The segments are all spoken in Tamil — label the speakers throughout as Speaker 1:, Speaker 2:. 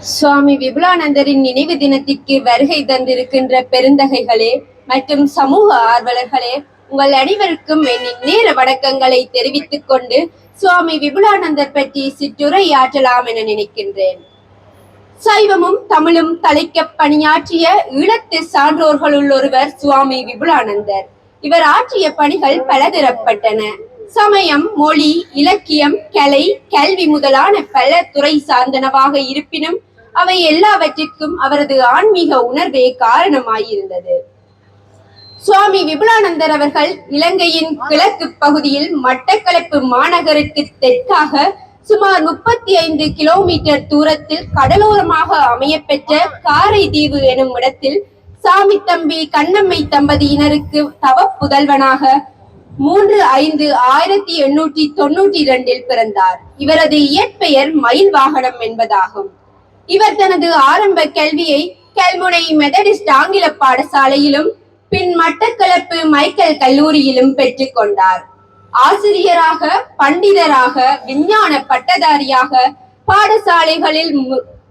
Speaker 1: சுவாமி விபுலானந்தரின் நினைவு தினத்திற்கு வருகை தந்திருக்கின்ற பெருந்தகைகளே மற்றும் சமூக ஆர்வலர்களே உங்கள் அனைவருக்கும் என் நேர வணக்கங்களை தெரிவித்துக் கொண்டு சுவாமி விபுலானந்தர் பற்றி சிற்றுரையாற்றலாம் என நினைக்கின்றேன். சைவமும் தமிழும் தலைக்க பணியாற்றிய ஈழத்து சான்றோர்களுள் ஒருவர் சுவாமி விபுலானந்தர். இவர் ஆற்றிய பணிகள் பலதரப்பட்டன. சமயம் மொழி இலக்கியம் கலை கல்வி முதலான பல துறை சார்ந்தனவாக இருப்பினும் அவை எல்லாவற்றிற்கும் அவரது ஆன்மீக உணர்வே காரணமாயிருந்தது. சுவாமி விபுலானந்தர் அவர்கள் இலங்கையின் கிழக்கு பகுதியில் மட்டக்களப்பு மாநகருக்கு தெற்காக சுமார் முப்பத்தி ஐந்து கிலோமீட்டர் தூரத்தில் கடலோரமாக அமையப்பெற்ற காரைதீவு எனும் இடத்தில் சாமி தம்பி கண்ணம்மை தம்பதியினருக்கு தவ புதல்வனாக மூன்று ஐந்து ஆயிரத்தி எண்ணூற்றி தொன்னூற்றி இரண்டில் பிறந்தார். இவரது இயற்பெயர் மயில் வாகனம் என்பதாகும். இவர் தனது ஆரம்ப கல்வியை கல்முனை மெதடிஸ்ட் ஆங்கில பாடசாலையிலும் பின் மட்டக்களப்பு மைக்கேல் கல்லூரியிலும் பெற்றுக்கொண்டார் ஆசிரியராக பண்டிதராக விஞ்ஞான பட்டதாரியாக பாடசாலைகளில்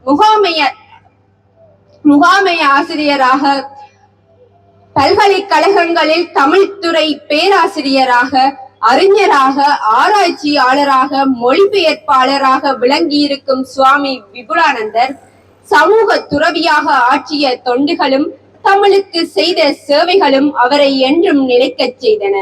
Speaker 1: முகாமைய முகாமைய ஆசிரியராக பல்கலைக்கழகங்களில் தமிழ்துறை பேராசிரியராக அறிஞராக ஆராய்ச்சியாளராக மொழிபெயர்ப்பாளராக விளங்கியிருக்கும் சுவாமி விபுலானந்தர் சமூக துறவியாக ஆற்றிய தொண்டுகளும் தமிழுக்கு செய்த சேவைகளும் அவரை என்றும் நிலைக்கச் செய்தன.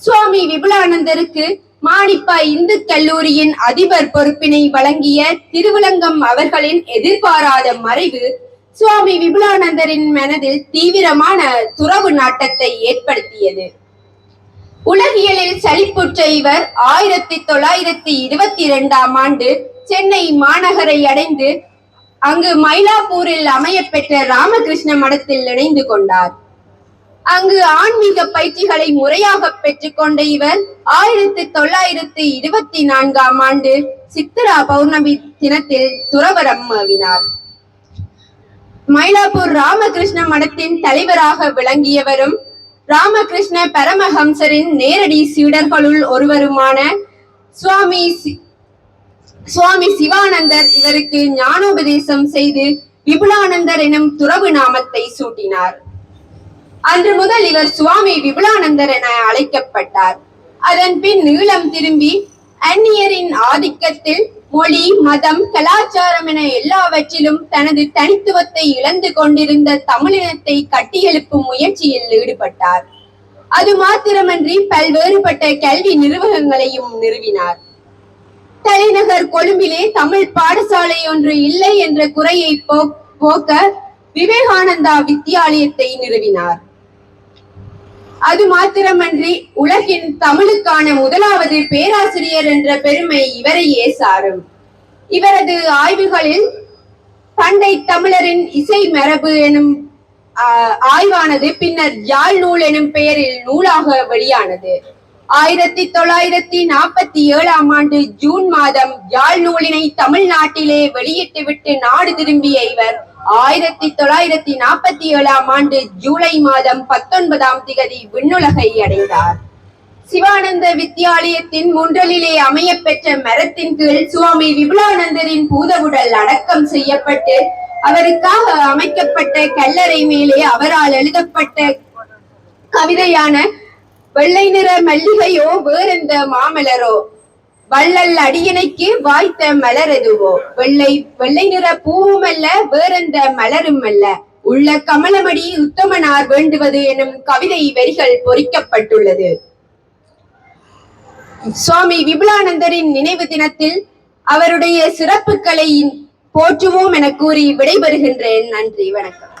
Speaker 1: சுவாமி விபுலானந்தருக்கு மாணிப்பா இந்து கல்லூரியின் அதிபர் பொறுப்பினை வழங்கிய திருவிளங்கம் அவர்களின் எதிர்பாராத மறைவு சுவாமி விபுலானந்தரின் மனதில் தீவிரமான துறவு நாட்டத்தை ஏற்படுத்தியது. உலகியலில் சளிப்புற்ற இவர் ஆயிரத்தி தொள்ளாயிரத்தி இருபத்தி இரண்டாம் ஆண்டு சென்னை மாநகரை அடைந்து அங்கு மயிலாப்பூரில் அமையப்பெற்ற ராமகிருஷ்ண மடத்தில் இணைந்து கொண்டார். அங்கு ஆன்மீக பயிற்சிகளை முறையாக பெற்றுக்கொண்ட இவர் ஆயிரத்தி தொள்ளாயிரத்தி இருபத்தி நான்காம் ஆண்டு சித்திரா பௌர்ணமி தினத்தில் துறவரம் மாவினார் மயிலாப்பூர் ராமகிருஷ்ண மடத்தின் தலைவராக விளங்கியவரும் ராமகிருஷ்ண பரமஹம்சரின் நேரடி சீடர்களுள் ஒருவருமான சுவாமி சுவாமி சிவானந்தர் இவருக்கு ஞானோபதேசம் செய்து விபுலானந்தர் எனும் துறவு நாமத்தை சூட்டினார். அன்று முதல் இவர் சுவாமி விபுலானந்தர் என அழைக்கப்பட்டார். அதன் பின் நீளம் திரும்பி அந்நியரின் ஆதிக்கத்தில் மொழி மதம் கலாச்சாரம் என எல்லாவற்றிலும் தனது தனித்துவத்தை இழந்து கொண்டிருந்த தமிழினத்தை கட்டியெழுப்பும் முயற்சியில் ஈடுபட்டார். அது மாத்திரமன்றி பல்வேறுபட்ட கல்வி நிறுவனங்களையும் நிறுவினார். தலைநகர் கொழும்பிலே தமிழ் பாடசாலை ஒன்று இல்லை என்ற குறையை போ- போக்க விவேகானந்தா வித்தியாலயத்தை நிறுவினார். அது மாத்திரமன்றி உலகின் தமிழுக்கான முதலாவது பேராசிரியர் என்ற பெருமை இவரையே சாரும். இவரது ஆய்வுகளில் பண்டை தமிழரின் இசை மரபு எனும் ஆஹ், ஆய்வானது பின்னர் யாழ் நூல் எனும் பெயரில் நூலாக வெளியானது. ஆயிரத்தி தொள்ளாயிரத்தி நாற்பத்தி ஏழாம் ஆண்டு ஜூன் மாதம் யாழ் நூலினை தமிழ்நாட்டிலே வெளியிட்டுவிட்டு நாடு திரும்பிய இவர் ஆயிரத்தி தொள்ளாயிரத்தி நாற்பத்தி ஏழாம் ஆண்டு ஜூலை மாதம் பத்தொன்பதாம் திகதி விண்ணுலகை அடைந்தார். சிவானந்த வித்தியாலயத்தின் முன்றலிலே அமையப்பெற்ற மரத்தின் கீழ் சுவாமி விபுலானந்தரின் பூதவுடல் அடக்கம் செய்யப்பட்டு அவருக்காக அமைக்கப்பட்ட கல்லறை மேலே அவரால் எழுதப்பட்ட கவிதையான வெள்ளை நிற மல்லிகையோ வேறெந்த மாமலரோ? வள்ளல் அடியனைக்கு வாய்த்த மலர் எதுவோ? வெள்ளை வெள்ளை நிற பூவும் அல்ல வேறெந்த மலரும் அல்ல உள்ள கமலமடி உத்தமனார் வேண்டுவது எனும் கவிதை வரிகள் பொறிக்கப்பட்டுள்ளது. சுவாமி விபுலானந்தரின் நினைவு தினத்தில் அவருடைய சிறப்புகளை போற்றுவோம் என கூறி விடைபெறுகின்றேன். நன்றி வணக்கம்.